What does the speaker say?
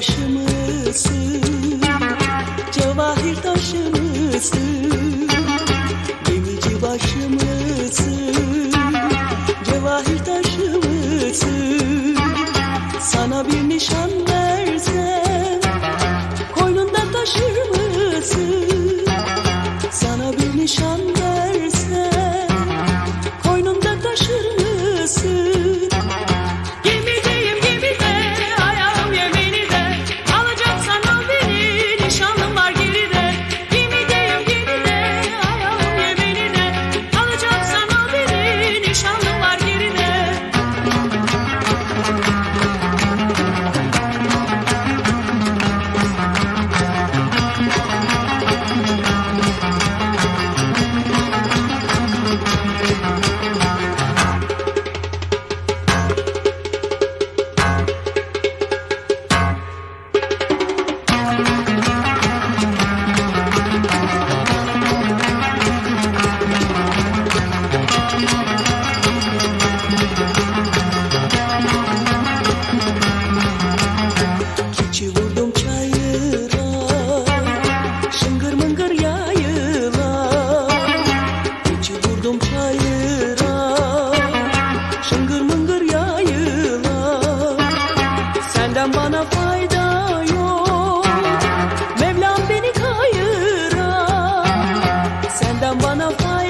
başı mısın? Cevahir taşı? Gemici başı? nişan versem Koynunda taşır mısın?